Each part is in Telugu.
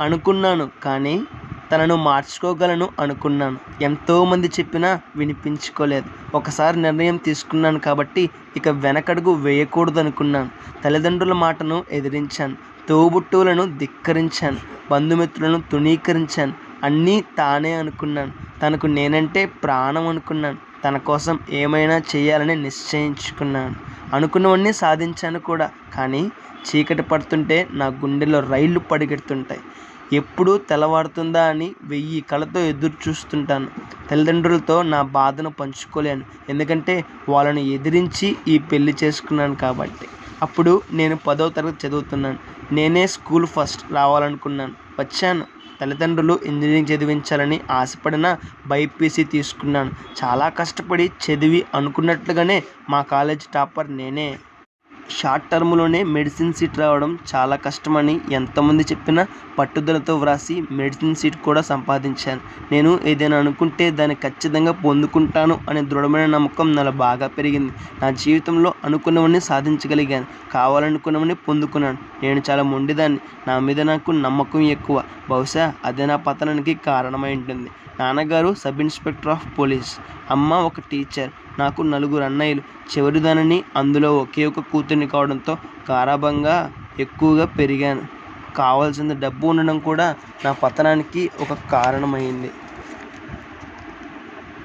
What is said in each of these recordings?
అనుకున్నాను కానీ తనను మార్చుకోగలను అనుకున్నాను. ఎంతోమంది చెప్పినా వినిపించుకోలేదు. ఒకసారి నిర్ణయం తీసుకున్నాను కాబట్టి ఇక వెనకడుగు వేయకూడదు అనుకున్నాను తల్లిదండ్రుల మాటను ఎదిరించాను. తోబుట్టువులను ధిక్కరించాను. బంధుమిత్రులను తృణీకరించాను. అన్నీ తానే అనుకున్నాను. తనకు నేనంటే ప్రాణం అనుకున్నాను. తన కోసం ఏమైనా చేయాలని నిశ్చయించుకున్నాను. అనుకున్నవన్నీ సాధించాను కూడా. కానీ చీకటి పడుతుంటే నా గుండెలో రైళ్ళు పరిగెడుతుంటాయి ఎప్పుడు తెల్లవారుతుందా అని వెయ్యి కళతో ఎదురు చూస్తుంటాను. తల్లిదండ్రులతో నా బాధను పంచుకోలేను. ఎందుకంటే వాళ్ళని ఎదిరించి ఈ పెళ్ళి చేసుకున్నాను కాబట్టి. అప్పుడు నేను పదో తరగతి చదువుతున్నాను. నేనే స్కూల్ ఫస్ట్ రావాలనుకున్నాను. వచ్చాను. తల్లిదండ్రులు ఇంజనీరింగ్ చదివించాలని ఆశపడిన బైపీసీ తీసుకున్నాను. చాలా కష్టపడి చదివి అనుకున్నట్లుగానే మా కాలేజ్ టాపర్ నేనే. షార్ట్ టర్మ్లోనే మెడిసిన్ సీట్ రావడం చాలా కష్టమని ఎంతమంది చెప్పినా పట్టుదలతో వ్రాసి మెడిసిన్ సీట్ కూడా సంపాదించాను. నేను ఏదైనా అనుకుంటే దాన్ని ఖచ్చితంగా పొందుకుంటాను అనే దృఢమైన నమ్మకం నాలో బాగా పెరిగింది. నా జీవితంలో అనుకున్నవన్నీ సాధించగలిగాను. కావాలనుకున్నవన్నీ పొందుకున్నాను. నేను చాలా మొండిదాన్ని. నా మీద నాకు నమ్మకం ఎక్కువ. బహుశా అదే నా పతనానికి కారణమై ఉంటుంది. నాన్నగారు సబ్ ఇన్స్పెక్టర్ ఆఫ్ పోలీస్. అమ్మ ఒక టీచర్. నాకు నలుగురు అన్నయ్యలు. చివరిదానని అందులో ఒకే ఒక కూతుర్ని కావడంతో గారాబంగా ఎక్కువగా పెరిగాను. కావాల్సిన డబ్బు ఉండడం కూడా నా పతనానికి ఒక కారణమైంది.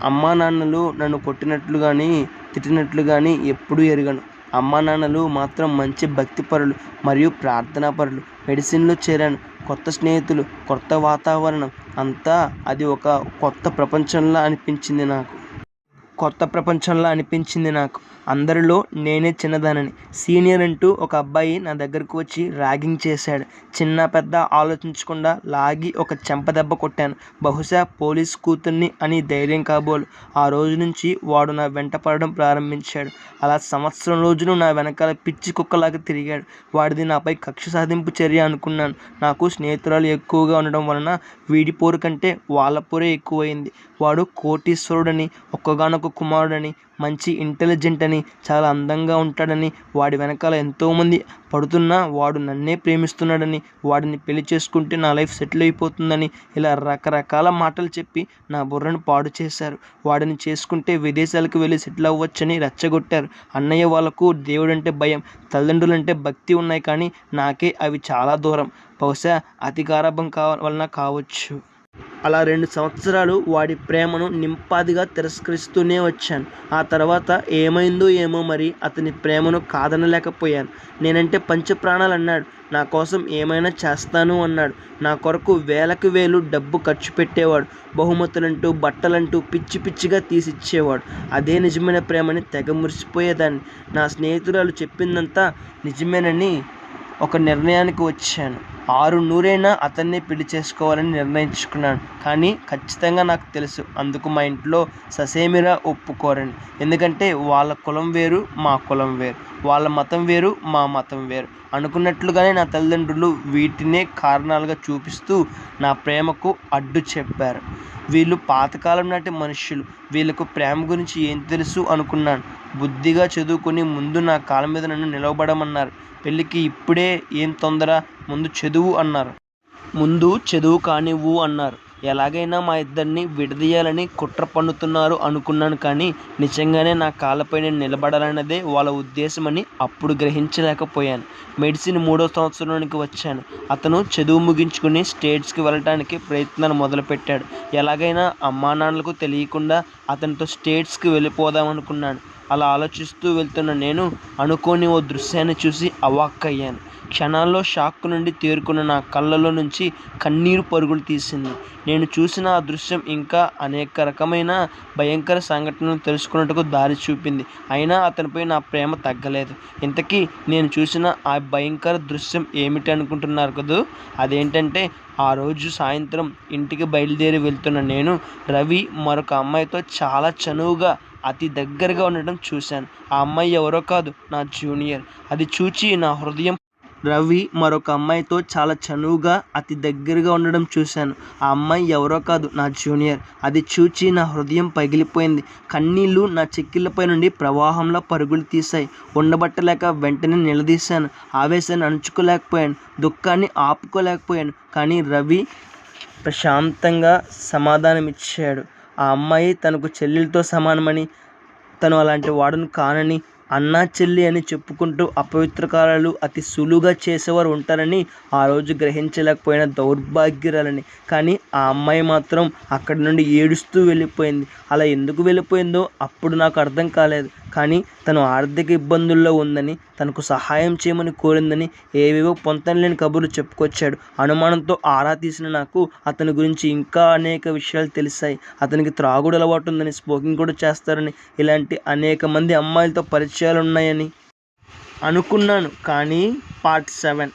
అమ్మా నాన్నలు నన్ను కొట్టినట్లు కానీ తిట్టినట్లు కానీ ఎప్పుడూ ఎరగను. అమ్మా నాన్నలు మాత్రం మంచి భక్తిపరులు మరియు ప్రార్థనాపరులు మెడిసిన్లో చేరాను. కొత్త స్నేహితులు కొత్త వాతావరణం. అంతా అది ఒక కొత్త ప్రపంచంలా అనిపించింది నాకు. కొత్త ప్రపంచంలా అనిపించింది నాకు. అందరిలో నేనే చిన్నదానని. సీనియర్ అంటూ ఒక అబ్బాయి నా దగ్గరకు వచ్చి ర్యాగింగ్ చేశాడు. చిన్న పెద్ద ఆలోచించకుండా లాగి ఒక చెంపదెబ్బ కొట్టాను. బహుశా పోలీస్ కూతుర్ని అని ధైర్యం కాబోలు. ఆ రోజు నుంచి వాడు నా వెంట పడడం ప్రారంభించాడు. అలా సంవత్సరం రోజులు నా వెనకాల పిచ్చి కుక్కలాగా తిరిగాడు. వాడిది నాపై కక్ష సాధింపు చర్య అనుకున్నాను. నాకు స్నేహితురాలు ఎక్కువగా ఉండడం వలన వీడి పోరు కంటే వాళ్ళ పోరే ఎక్కువైంది. వాడు కోటీశ్వరుడని ఒక్కగానొక్క కుమారుడని మంచి ఇంటెలిజెంట్ అని చాలా అందంగా ఉంటాడని వాడి వెనకాల ఎంతోమంది పడుతున్నా వాడు నన్నే ప్రేమిస్తున్నాడని వాడిని పెళ్ళి చేసుకుంటే నా లైఫ్ సెటిల్ అయిపోతుందని ఇలా రకరకాల మాటలు చెప్పి నా బుర్రను పాడు చేశారు. వాడిని చేసుకుంటే విదేశాలకు వెళ్ళి సెటిల్ అవ్వచ్చని రెచ్చగొట్టారు. అన్నయ్య వాళ్ళకు దేవుడంటే భయం తల్లిదండ్రులంటే భక్తి ఉన్నాయి కానీ నాకే అవి చాలా దూరం. బహుశా అతి గారాభం కావ వలన కావచ్చు. అలా రెండు సంవత్సరాలు వాడి ప్రేమను నింపాదిగా తిరస్కరిస్తూనే వచ్చాను. ఆ తర్వాత ఏమైందో ఏమో మరి అతని ప్రేమను కాదనలేకపోయాను. నేనంటే పంచప్రాణాలు అన్నాడు. నా కోసం ఏమైనా చేస్తాను అన్నాడు. నా కొరకు వేలకు వేలు డబ్బు ఖర్చు పెట్టేవాడు. బహుమతులంటూ బట్టలంటూ పిచ్చి పిచ్చిగా తీసిచ్చేవాడు. అదే నిజమైన ప్రేమని తెగ మురిసిపోయేదాన్ని. నా స్నేహితురాలు చెప్పిందంతా నిజమేనని ఒక నిర్ణయానికి వచ్చాను. ఆరు నూరైనా అతన్ని పెళ్ళి చేసుకోవాలని నిర్ణయించుకున్నాను. కానీ ఖచ్చితంగా నాకు తెలుసు. అందుకు మా ఇంట్లో ససేమిరా ఒప్పుకోరని. ఎందుకంటే వాళ్ళ కులం వేరు మా కులం వేరు. వాళ్ళ మతం వేరు మా మతం వేరు. అనుకున్నట్లుగానే నా తల్లిదండ్రులు వీటినే కారణాలుగా చూపిస్తూ నా ప్రేమకు అడ్డు చెప్పారు. వీళ్ళు పాతకాలం నాటి మనుషులు వీళ్ళకు ప్రేమ గురించి ఏం తెలుసు అనుకున్నాను. బుద్ధిగా చదువుకొని ముందు నా కాలం మీద నన్ను నిలవబడమన్నారు. పెళ్ళికి ఇప్పుడే ఏం తొందర? ముందు చదువు అన్నారు. ముందు చదువు కానివ్వు అన్నారు. ఎలాగైనా మా ఇద్దరిని విడదీయాలని కుట్ర పన్నుతున్నారు అనుకున్నాను కానీ నిజంగానే నా కాళ్ళపై నేను నిలబడాలన్నదే వాళ్ళ ఉద్దేశమని అప్పుడు గ్రహించలేకపోయాను. మెడిసిన్ మూడో సంవత్సరంలోనికి వచ్చాను. అతను చదువు ముగించుకుని స్టేట్స్కి వెళ్ళటానికి ప్రయత్నాలు మొదలుపెట్టాడు. ఎలాగైనా అమ్మా నాన్నలకు తెలియకుండా అతనితో స్టేట్స్కి వెళ్ళిపోదాం అనుకున్నాను అలా ఆలోచిస్తూ వెళ్తున్న నేను అనుకోని ఓ దృశ్యాన్ని చూసి అవాక్కయ్యాను. క్షణాల్లో షాక్ నుండి తేరుకున్న నా కళ్ళలో నుంచి కన్నీరు పరుగులు తీసింది. నేను చూసిన ఆ దృశ్యం ఇంకా అనేక రకమైన భయంకర సంఘటనలు తెలుసుకున్నట్టుకు దారి చూపింది. అయినా అతనిపై నా ప్రేమ తగ్గలేదు. ఇంతకీ నేను చూసిన ఆ భయంకర దృశ్యం ఏమిటి అనుకుంటున్నారు కదూ? అదేంటంటే ఆ రోజు సాయంత్రం ఇంటికి బయలుదేరి వెళ్తున్న నేను రవి మరొక అమ్మాయితో చాలా చనువుగా అతి దగ్గరగా ఉండటం చూశాను. ఆ అమ్మాయి ఎవరో కాదు నా జూనియర్. అది చూచి నా హృదయం రవి మరొక అమ్మాయితో చాలా చనువుగా అతి దగ్గరగా ఉండడం చూశాను. ఆ అమ్మాయి ఎవరో కాదు నా జూనియర్. అది చూచి నా హృదయం పగిలిపోయింది. కన్నీళ్ళు నా చెక్కిళ్ళపై నుండి ప్రవాహంలో పరుగులు తీశాయి. ఉండబట్టలేక వెంటనే నిలదీశాను. ఆవేశాన్ని అణుచుకోలేకపోయాను. దుఃఖాన్ని ఆపుకోలేకపోయాను. కానీ రవి ప్రశాంతంగా సమాధానమిచ్చాడు. ఆ అమ్మాయి తనకు చెల్లెలతో సమానమని తను అలాంటి వాడును కానని అన్నా చెల్లి అని చెప్పుకుంటూ అపవిత్రకారాలు అతి సులువుగా చేసేవారు ఉంటారని ఆ రోజు గ్రహించలేకపోయిన దౌర్భాగ్యురాలని. కానీ ఆ అమ్మాయి మాత్రం అక్కడి నుండి ఏడుస్తూ వెళ్ళిపోయింది. అలా ఎందుకు వెళ్ళిపోయిందో అప్పుడు నాకు అర్థం కాలేదు. కానీ తను ఆర్థిక ఇబ్బందుల్లో ఉందని తనకు సహాయం చేయమని కోరిందని ఏవేవో పొంతనలేని కబుర్లు చెప్పుకొచ్చాడు. అనుమానంతో ఆరా తీసిన నాకు అతని గురించి ఇంకా అనేక విషయాలు తెలిసాయి. అతనికి త్రాగుడు అలవాటు ఉందని స్మోకింగ్ కూడా చేస్తారని ఇలాంటి అనేక మంది అమ్మాయిలతో పరిచయం ఉన్నాయని అనుకున్నాను కానీ పార్ట్ సెవెన్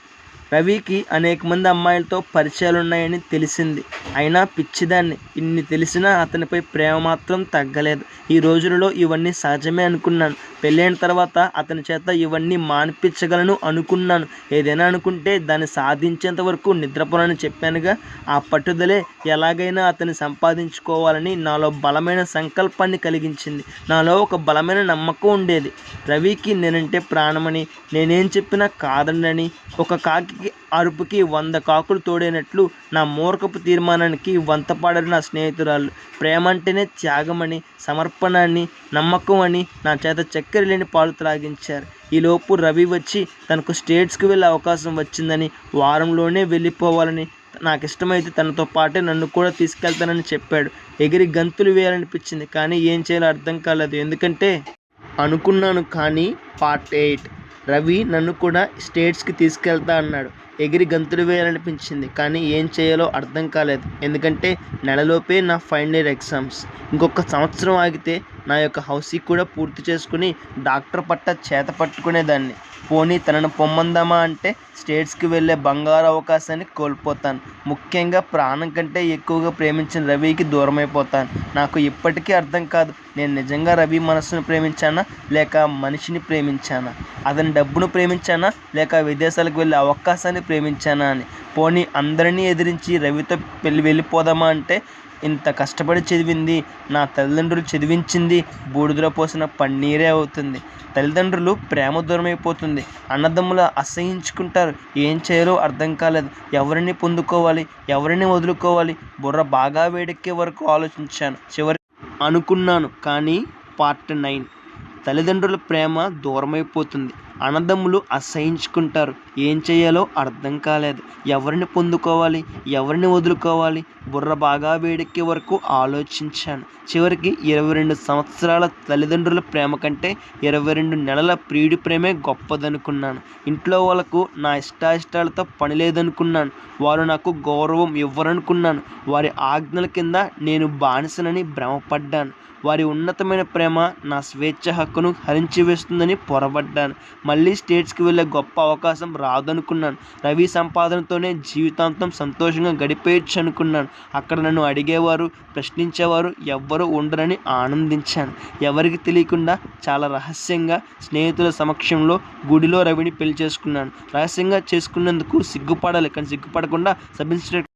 రవికి అనేక మంది అమ్మాయిలతో పరిచయాలు ఉన్నాయని తెలిసింది. అయినా పిచ్చిదాన్ని ఇన్ని తెలిసినా అతనిపై ప్రేమ మాత్రం తగ్గలేదు. ఈ రోజులలో ఇవన్నీ సహజమే అనుకున్నాను. పెళ్ళైన తర్వాత అతని చేత ఇవన్నీ మానిపించగలను అనుకున్నాను. ఏదైనా అనుకుంటే దాన్ని సాధించేంత వరకు నిద్రపోనని చెప్పానుగా. ఆ పట్టుదలే ఎలాగైనా అతన్ని సంపాదించుకోవాలని నాలో బలమైన సంకల్పాన్ని కలిగించింది. నాలో ఒక బలమైన నమ్మకం ఉండేది. రవికి నేనంటే ప్రాణమని నేనేం చెప్పినా కాదండని ఒక కాకి అరుపుకి వంద కాకులు తోడైనట్లు నా మూర్ఖపు తీర్మానానికి వంతపాడరు నా స్నేహితురాలు. ప్రేమ అంటేనే త్యాగమని సమర్పణ అని నమ్మకం అని నా చేత చక్కెర లేని పాలు త్రాగించారు. ఈలోపు రవి వచ్చి తనకు స్టేట్స్కి వెళ్ళే అవకాశం వచ్చిందని వారంలోనే వెళ్ళిపోవాలని నాకు ఇష్టమైతే తనతో పాటే నన్ను కూడా తీసుకెళ్తానని చెప్పాడు. ఎగిరి గంతులు వేయాలనిపించింది కానీ ఏం చేయాలో అర్థం కాలేదు. ఎందుకంటే అనుకున్నాను కానీ పార్ట్ ఎయిట్ రవి నన్ను కూడా స్టేట్స్కి తీసుకెళ్తా అన్నాడు. ఎగిరి గంతులు వేయాలనిపించింది కానీ ఏం చేయాలో అర్థం కాలేదు. ఎందుకంటే నెలలోపే నా ఫైనల్ ఇయర్ ఎగ్జామ్స్. ఇంకొక సంవత్సరం ఆగితే నా యొక్క హౌసీ కూడా పూర్తి చేసుకుని డాక్టర్ పట్ట చేత పట్టుకునేదాన్ని. పోనీ తనను పొమ్మందామా అంటే స్టేట్స్కి వెళ్ళే బంగారు అవకాశాన్ని కోల్పోతాను. ముఖ్యంగా ప్రాణం కంటే ఎక్కువగా ప్రేమించిన రవికి దూరమైపోతాను. నాకు ఇప్పటికీ అర్థం కాదు నేను నిజంగా రవి మనసును ప్రేమించానా లేక మనిషిని ప్రేమించానా? అతని డబ్బును ప్రేమించానా లేక విదేశాలకు వెళ్ళే అవకాశాన్ని ప్రేమించానా అని. పోనీ అందరినీ ఎదిరించి రవితో పెళ్ళి వెళ్ళిపోదామా అంటే ఇంత కష్టపడి చదివింది నా తల్లిదండ్రులు చదివించింది బూడిదలో పోసిన పన్నీరే అవుతుంది. తల్లిదండ్రులు ప్రేమ దూరమైపోతుంది. అన్నదమ్ముల అసహించుకుంటారు. ఏం చేయాలో అర్థం కాలేదు. ఎవరిని పొందుకోవాలి? ఎవరిని వదులుకోవాలి? బుర్ర బాగా వేడెక్కే వరకు ఆలోచించాను. చివరి అనుకున్నాను కానీ పార్ట్ నైన్. తల్లిదండ్రుల ప్రేమ దూరమైపోతుంది. అన్నదమ్ములు అసహించుకుంటారు. ఏం చేయాలో అర్థం కాలేదు. ఎవరిని పొందుకోవాలి? ఎవరిని వదులుకోవాలి? బుర్ర బాగా వేడెక్కే వరకు ఆలోచించాను. చివరికి ఇరవై రెండు సంవత్సరాల తల్లిదండ్రుల ప్రేమ కంటే ఇరవై రెండు నెలల ప్రియుడి ప్రేమే గొప్పదనుకున్నాను. ఇంట్లో వాళ్ళకు నా ఇష్టాయిష్టాలతో పని లేదనుకున్నాను. వారు నాకు గౌరవం ఇవ్వరనుకున్నాను. వారి ఆజ్ఞల కింద నేను బానిసనని భ్రమపడ్డాను. వారి ఉన్నతమైన ప్రేమ నా స్వేచ్ఛ హక్కును హరించి వేస్తుందని పొరబడ్డాను. మళ్ళీ స్టేట్స్కి వెళ్ళే గొప్ప అవకాశం రాదనుకున్నాను. రవి సంపాదనతోనే జీవితాంతం సంతోషంగా గడిపేయచ్చు అనుకున్నాను. అక్కడ నన్ను అడిగేవారు ప్రశ్నించేవారు ఎవ్వరూ ఉండరని ఆనందించాను. ఎవరికి తెలియకుండా చాలా రహస్యంగా స్నేహితుల సమక్షంలో గుడిలో రవిని పెళ్ళి చేసుకున్నాను. రహస్యంగా చేసుకున్నందుకు సిగ్గుపడాలి కానీ సిగ్గుపడకుండా సబ్ ఇన్స్పెక్టర్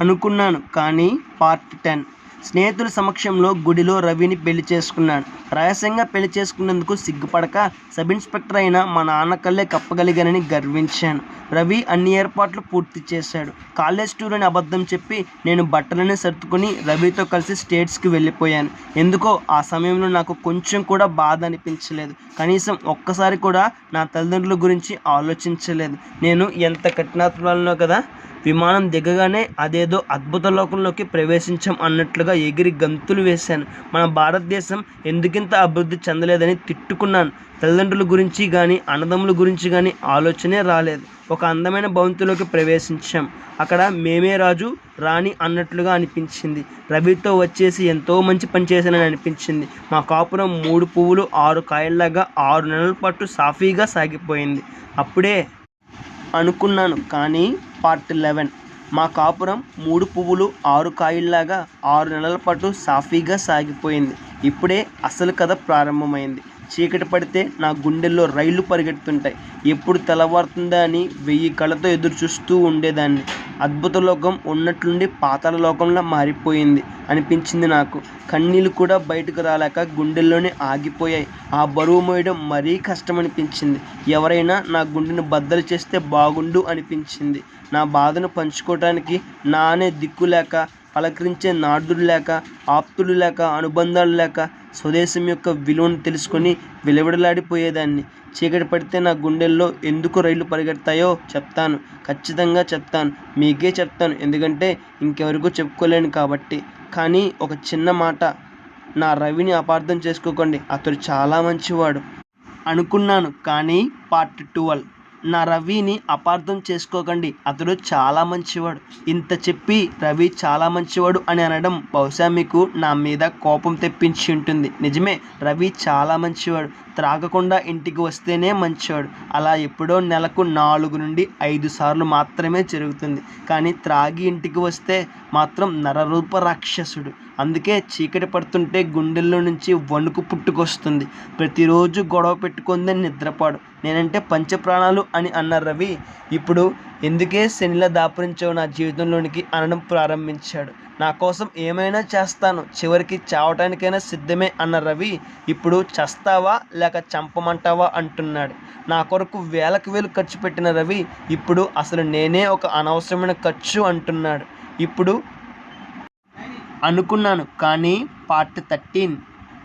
అనుకున్నాను. కానీ పార్ట్ టెన్ స్నేహితుల సమక్షంలో గుడిలో రవిని పెళ్ళి చేసుకున్నాను రహస్యంగా పెళ్ళి చేసుకున్నందుకు సిగ్గుపడక సబ్ ఇన్స్పెక్టర్ అయిన మా నాన్న కళ్ళే కప్పగలిగానని గర్వించాను. రవి అన్ని ఏర్పాట్లు పూర్తి చేశాడు. కాలేజ్ టూర్ అని అబద్ధం చెప్పి నేను బట్టలని సర్దుకుని రవితో కలిసి స్టేట్స్కి వెళ్ళిపోయాను. ఎందుకో ఆ సమయంలో నాకు కొంచెం కూడా బాధ అనిపించలేదు. కనీసం ఒక్కసారి కూడా నా తల్లిదండ్రుల గురించి ఆలోచించలేదు. నేను ఎంత కఠినాత్మలో కదా విమానం దిగగానే అదేదో అద్భుత లోకంలోకి ప్రవేశించాం అన్నట్లుగా ఎగిరి గంతులు వేశాను. మన భారతదేశం ఎందుకింత అభివృద్ధి చెందలేదని తిట్టుకున్నాను. తల్లిదండ్రుల గురించి కానీ అన్నదమ్ముల గురించి కానీ ఆలోచనే రాలేదు. ఒక అందమైన భవంతిలోకి ప్రవేశించాం. అక్కడ మేమే రాజు రాణి అన్నట్లుగా అనిపించింది. రవితో వచ్చేసి ఎంతో మంచి పని చేశానని అనిపించింది. మా కాపురం మూడు పువ్వులు ఆరు కాయల్లాగా ఆరు నెలల పాటు సాఫీగా సాగిపోయింది. అప్పుడే అనుకున్నాను కానీ పార్ట్ లెవెన్. మా కాపురం మూడు పువ్వులు ఆరు కాయల్లాగా ఆరు నెలల పాటు సాఫీగా సాగిపోయింది. ఇప్పుడే అసలు కథ ప్రారంభమైంది. చీకటి పడితే నా గుండెల్లో రైళ్ళు పరిగెడుతుంటాయి. ఎప్పుడు తెల్లవారుతుందా అని వెయ్యి కళ్ళతో ఎదురు చూస్తూ ఉండేదాన్ని. అద్భుత లోకం ఉన్నట్లుండి పాతాళ లోకంలా మారిపోయింది అనిపించింది నాకు. కన్నీళ్ళు కూడా బయటకు రాలేక గుండెల్లోనే ఆగిపోయాయి. ఆ బరువు మోయడం మరీ కష్టం అనిపించింది ఎవరైనా నా గుండెను బద్దలు చేస్తే బాగుండు అనిపించింది. నా బాధను పంచుకోవటానికి నా అనే దిక్కు లేక పలకరించే నాడులు లేక ఆప్తులు లేక అనుబంధాలు లేక స్వదేశం యొక్క విలువను తెలుసుకొని విలవిడలాడిపోయేదాన్ని. చీకటి పడితే నా గుండెల్లో ఎందుకు రైళ్ళు పరిగెడతాయో చెప్తాను. ఖచ్చితంగా చెప్తాను. మీకే చెప్తాను. ఎందుకంటే ఇంకెవరికూ చెప్పుకోలేను కాబట్టి. కానీ ఒక చిన్న మాట. నా రవిని అపార్థం చేసుకోకండి. అతడు చాలా మంచివాడు. అనుకున్నాను. కానీ పార్ట్ ట్వెల్వ్. నా రవిని అపార్థం చేసుకోకండి. అతడు చాలా మంచివాడు. ఇంత చెప్పి రవి చాలా మంచివాడు అని అనడం బహుశా మీకు నా మీద కోపం తెప్పించి ఉంటుంది. నిజమే రవి చాలా మంచివాడు. త్రాగకుండా ఇంటికి వస్తేనే మంచివాడు. అలా ఎప్పుడో నెలకు నాలుగు నుండి ఐదు సార్లు మాత్రమే జరుగుతుంది. కానీ త్రాగి ఇంటికి వస్తే మాత్రం నరరూప రాక్షసుడు. అందుకే చీకటి పడుతుంటే గుండెల్లో నుంచి వణుకు పుట్టుకొస్తుంది. ప్రతిరోజు గొడవ పెట్టుకుంది నిద్రపాడు. నేనంటే పంచప్రాణాలు అని అన్న రవి ఇప్పుడు ఎందుకే శనిలా దాపురించావు నా జీవితంలోనికి అనడం ప్రారంభించాడు. నా కోసం ఏమైనా చేస్తాను. చివరికి చావటానికైనా సిద్ధమే అన్న రవి ఇప్పుడు చస్తావా లేక చంపమంటావా అంటున్నాడు. నా కొరకు వేలకు వేలు ఖర్చు పెట్టిన రవి ఇప్పుడు అసలు నేనే ఒక అనవసరమైన ఖర్చు అంటున్నాడు. ఇప్పుడు అనుకున్నాను కానీ పార్ట్ థర్టీన్.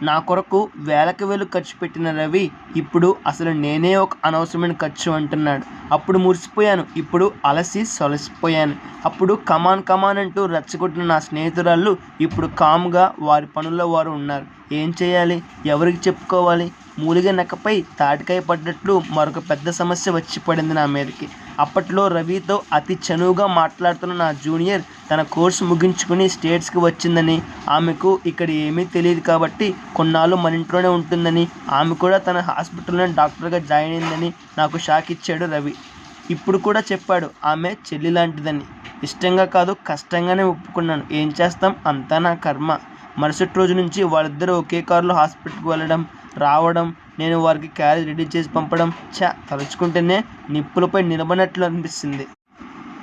నా కొరకు వేలకు వేలు ఖర్చు పెట్టిన రవి ఇప్పుడు అసలు నేనే ఒక అనవసరమైన ఖర్చు అంటున్నాడు. అప్పుడు మురిసిపోయాను ఇప్పుడు అలసి సొలసిపోయాను. అప్పుడు కమాన్ కమాన్ అంటూ రెచ్చగొట్టిన నా స్నేహితురాళ్ళు ఇప్పుడు కామ్గా వారి పనుల్లో వారు ఉన్నారు. ఏం చేయాలి? ఎవరికి చెప్పుకోవాలి? మూలిగ నెక్కపై తాటికాయ పడ్డట్లు మరొక పెద్ద సమస్య వచ్చి పడింది నా మీదకి. అప్పట్లో రవితో అతి చనువుగా మాట్లాడుతున్న నా జూనియర్ తన కోర్సు ముగించుకుని స్టేట్స్కి వచ్చిందని ఆమెకు ఇక్కడ ఏమీ తెలియదు కాబట్టి కొన్నాళ్ళు మన ఇంట్లోనే ఉంటుందని ఆమె కూడా తన హాస్పిటల్లోనే డాక్టర్గా జాయిన్ అయిందని నాకు షాక్ ఇచ్చాడు రవి. ఇప్పుడు కూడా చెప్పాడు ఆమె చెల్లి లాంటిదని. ఇష్టంగా కాదు కష్టంగానే ఒప్పుకున్నాను. ఏం చేస్తాం? అంతా నా కర్మ. మరుసటి రోజు నుంచి వాళ్ళిద్దరూ ఒకే కారులో హాస్పిటల్కి వెళ్ళడం రావడం నేను వారికి క్యారేజ్ రెడీ చేసి పంపడం చా తలుచుకుంటేనే నిప్పులపై నిలబడినట్లు అనిపిస్తుంది.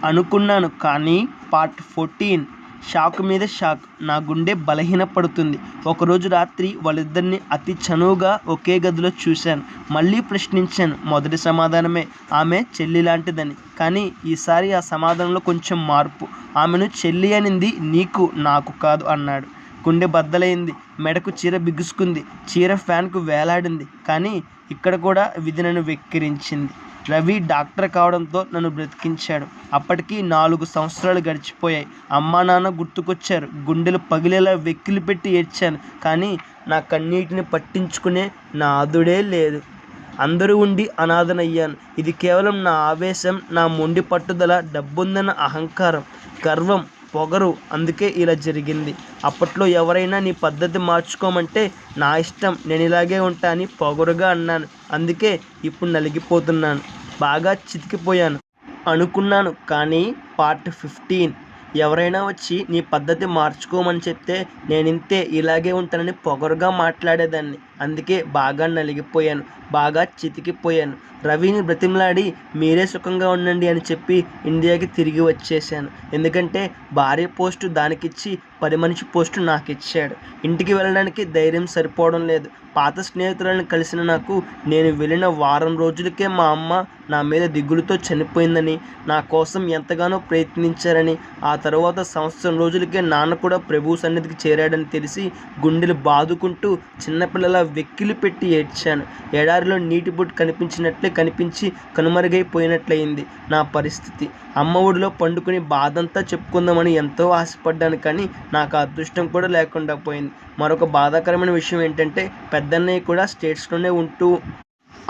అనుకున్నాను కానీ పార్ట్ ఫోర్టీన్ షాక్ మీద షాక్. నా గుండె బలహీనపడుతుంది. ఒకరోజు రాత్రి వాళ్ళిద్దరిని అతి చనువుగా ఒకే గదిలో చూశాను. మళ్ళీ ప్రశ్నించాను మొదటి సమాధానమే. ఆమె చెల్లి లాంటిదని. కానీ ఈసారి ఆ సమాధానంలో కొంచెం మార్పు. ఆమెను చెల్లి అనింది నీకు నాకు కాదు అన్నాడు. గుండె బద్దలైంది. మెడకు చీర బిగుసుకుంది. చీర ఫ్యాన్కు వేలాడింది. కానీ ఇక్కడ కూడా విధి నన్ను వెక్కిరించింది. రవి డాక్టర్ కావడంతో నన్ను బ్రతికించాడు. అప్పటికి నాలుగు సంవత్సరాలు గడిచిపోయాయి. అమ్మా నాన్న గుర్తుకొచ్చారు. గుండెలు పగిలేలా వెక్కిలి పెట్టి ఏడ్చాను. కానీ నా కన్నీటిని పట్టించుకునే నా అదుడే లేదు. అందరూ ఉండి అనాథనయ్యాను. ఇది కేవలం నా ఆవేశం నా మొండి పట్టుదల డబ్బుందన్న అహంకారం గర్వం పొగరు. అందుకే ఇలా జరిగింది. అప్పట్లో ఎవరైనా నీ పద్ధతి మార్చుకోమంటే నా ఇష్టం నేను ఇలాగే ఉంటా అని పొగరుగా అన్నాను. అందుకే ఇప్పుడు నలిగిపోతున్నాను. బాగా చితికిపోయాను. అనుకున్నాను కానీ పార్ట్ ఫిఫ్టీన్. ఎవరైనా వచ్చి నీ పద్ధతి మార్చుకోమని చెప్తే నేను ఇంతే ఇలాగే ఉంటానని పొగరుగా మాట్లాడేదాన్ని. అందుకే బాగా నలిగిపోయాను బాగా చితికిపోయాను. రవిని బ్రతిమలాడి మీరే సుఖంగా ఉండండి అని చెప్పి ఇండియాకి తిరిగి వచ్చేసాను ఎందుకంటే భార్య పోస్టు దానికిచ్చి పది మనిషి పోస్టు నాకు ఇచ్చాడు ఇంటికి వెళ్ళడానికి ధైర్యం సరిపోవడం లేదు. పాత స్నేహితులను కలిసిన నాకు నేను వెళ్ళిన వారం రోజులకే మా అమ్మ నా మీద దిగులుతో చనిపోయిందని నా కోసం ఎంతగానో ప్రయత్నించారని ఆ తర్వాత సంవత్సరం రోజులకే నాన్న కూడా ప్రభు సన్నిధికి చేరాడని తెలిసి గుండెలు బాదుకుంటూ చిన్నపిల్లల వెక్కిలి పెట్టి ఏడ్చాను. ఎడారిలో నీటి బొట్టు కనిపించినట్లే కనిపించి కనుమరుగైపోయినట్లయింది నా పరిస్థితి. అమ్మ ఒడిలో పండుకుని బాధంతా చెప్పుకుందామని ఎంతో ఆశపడ్డాను కానీ నాకు అదృష్టం కూడా లేకుండా పోయింది. మరొక బాధాకరమైన విషయం ఏంటంటే పెద్దన్నయ్య కూడా స్టేట్స్లోనే ఉంటూ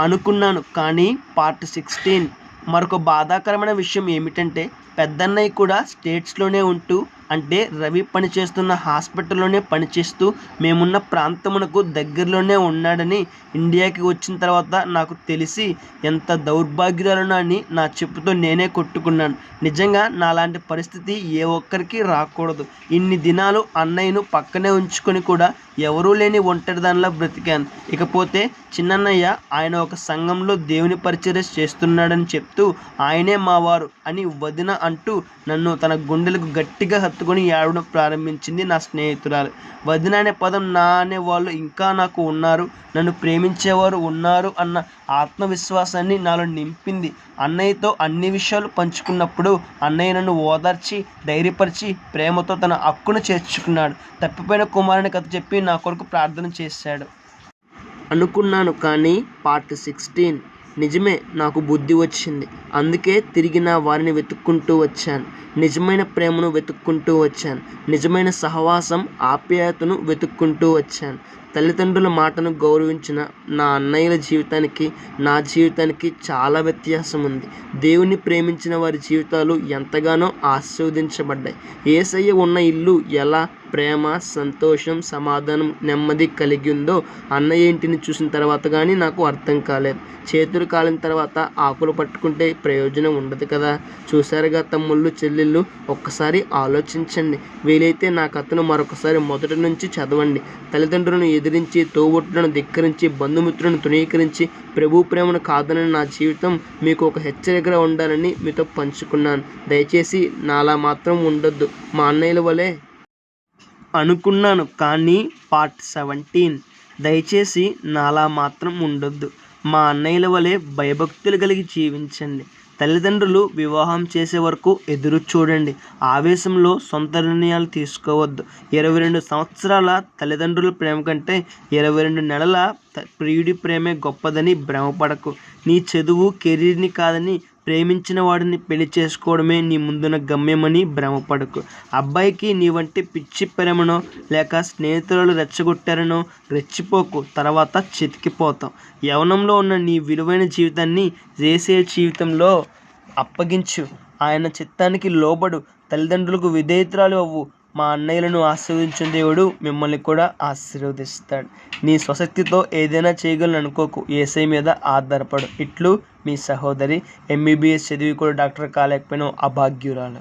అనుకున్నాను కానీ పార్ట్ సిక్స్టీన్. మరొక బాధాకరమైన విషయం ఏమిటంటే పెద్దన్నయ్య కూడా స్టేట్స్లోనే ఉంటూ అంటే రవి పనిచేస్తున్న హాస్పిటల్లోనే పనిచేస్తూ మేమున్న ప్రాంతమునకు దగ్గరలోనే ఉన్నాడని ఇండియాకి వచ్చిన తర్వాత నాకు తెలిసి ఎంత దౌర్భాగ్యాలనో అని నా చెప్పుతో నేనే కొట్టుకున్నాను. నిజంగా నాలాంటి పరిస్థితి ఏ ఒక్కరికి రాకూడదు. ఇన్ని దినాలు అన్నయ్యను పక్కనే ఉంచుకొని కూడా ఎవరూ లేని ఒంటరి దానిలో బ్రతికాను. ఇకపోతే చిన్నన్నయ్య ఆయన ఒక సంఘంలో దేవుని పరిచర్య చేస్తున్నాడని చెప్తూ ఆయనే మావారు అని వదిన అంటూ నన్ను తన గుండెలకు గట్టిగా హత్తుకొని ఏడవడం ప్రారంభించింది నా స్నేహితురాలు. వదిన అనే పదం నా అనే వాళ్ళు ఇంకా నాకు ఉన్నారు నన్ను ప్రేమించేవారు ఉన్నారు అన్న ఆత్మవిశ్వాసాన్ని నాలో నింపింది. అన్నయ్యతో అన్ని విషయాలు పంచుకున్నప్పుడు అన్నయ్య నన్ను ఓదార్చి ధైర్యపరిచి ప్రేమతో తన హక్కును చేర్చుకున్నాడు. తప్పిపోయిన కుమారుని కథ చెప్పి నా కొరకు ప్రార్థన చేశాడు. అనుకున్నాను కానీ పార్ట్ సిక్స్టీన్ నిజమే నాకు బుద్ధి వచ్చింది. అందుకే తిరిగి నా వారిని వెతుక్కుంటూ వచ్చాను. నిజమైన ప్రేమను వెతుక్కుంటూ వచ్చాను. నిజమైన సహవాసం ఆప్యాయతను వెతుక్కుంటూ వచ్చాను. తల్లిదండ్రుల మాటను గౌరవించిన నా అన్నయ్యల జీవితానికి నా జీవితానికి చాలా వ్యత్యాసం ఉంది దేవుని ప్రేమించిన వారి జీవితాలు ఎంతగానో ఆస్వాదించబడ్డాయి ఏసయ్య ఉన్న ఇల్లు ఎలా ప్రేమ సంతోషం సమాధానం నెమ్మది కలిగి ఉందో అన్నయ్య ఇంటిని చూసిన తర్వాత కానీ నాకు అర్థం కాలేదు. చేతులు కాలిన తర్వాత ఆకులు పట్టుకుంటే ప్రయోజనం ఉండదు కదా. చూసారుగా తమ్ముళ్ళు చెల్లెళ్ళు? ఒక్కసారి ఆలోచించండి. వీలైతే నా కథను మరొకసారి మొదటి నుంచి చదవండి. తల్లిదండ్రులను బెదిరించి తోబుట్టులను ధిక్కరించి బంధుమిత్రులను తృణీకరించి ప్రభు ప్రేమను కాదనని నా జీవితం మీకు ఒక హెచ్చరికగా ఉండాలని మీతో పంచుకున్నాను. దయచేసి నాలా మాత్రం ఉండొద్దు. మా అన్నయ్యల వలె అనుకున్నాను కానీ పార్ట్ సెవెంటీన్. దయచేసి నాలా మాత్రం ఉండొద్దు. మా అన్నయ్యల వలె భయభక్తులు కలిగి జీవించండి. తల్లిదండ్రులు వివాహం చేసే వరకు ఎదురు చూడండి. ఆవేశంలో సొంత నిర్ణయాలు తీసుకోవద్దు. ఇరవై రెండు సంవత్సరాల తల్లిదండ్రుల ప్రేమ కంటే ఇరవై రెండు నెలల ప్రియుడి ప్రేమే గొప్పదని భ్రమపడకు. నీ చదువు కెరీర్ని కాదని ప్రేమించిన వాడిని పెళ్ళి చేసుకోవడమే నీ ముందున్న గమ్యమని భ్రమపడకు. అబ్బాయికి నీ వంటి పిచ్చి ప్రేమనో లేక స్నేహితులు రెచ్చగొట్టారనో రెచ్చిపోకు. తర్వాత చితికిపోతాం. యవనంలో ఉన్న నీ విలువైన జీవితాన్ని రేసే జీవితంలో అప్పగించు. ఆయన చిత్తానికి లోబడు. తల్లిదండ్రులకు విధేయతురాలు అవ్వు. మా అన్నయ్యలను ఆశీర్వదించిన దేవుడు మిమ్మల్ని కూడా ఆశీర్వదిస్తాడు. నీ స్వశక్తితో ఏదైనా చేయగలను అనుకోకు. ఏసై మీద ఆధారపడు. ఇట్లు మీ సహోదరి ఎంబీబీఎస్ చదివి కూడా డాక్టర్ కాలేకపోయినా అభాగ్యురాలు.